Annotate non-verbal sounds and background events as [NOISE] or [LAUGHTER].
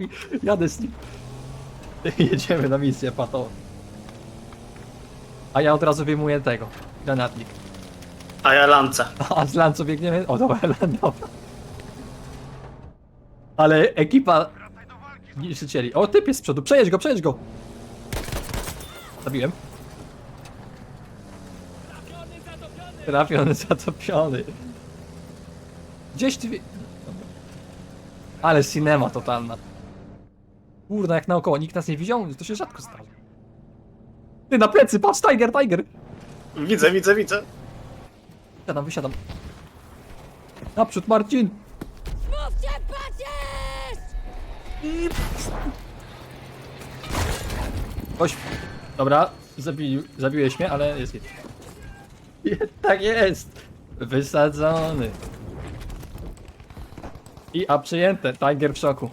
[LAUGHS] Jadę z nim. [LAUGHS] Jedziemy na misję, pato. A ja od razu wyjmuję tego. Granatnik. A ja lance. [LAUGHS] A z lancu biegniemy? O, dobra, dobra. Ale ekipa niszczycieli. O, typ jest z przodu. Przejedź go, przejedź go. Zabiłem. Trafiony, zatopiony. Gdzieś ty... Dobra. Ale cinema totalna. Kurna, jak naokoło. Nikt nas nie widział? To się rzadko zdarza. Ty, na plecy, patrz, Tiger, Tiger! Widzę, widzę, widzę. Wysiadam, wysiadam. Naprzód, Marcin! Mówcie pacjent! Ktoś... Dobra, zabił, zabiłeś mnie, ale jest git. Je- Tak jest! Wysadzony. I a przyjęte, Tiger w szoku.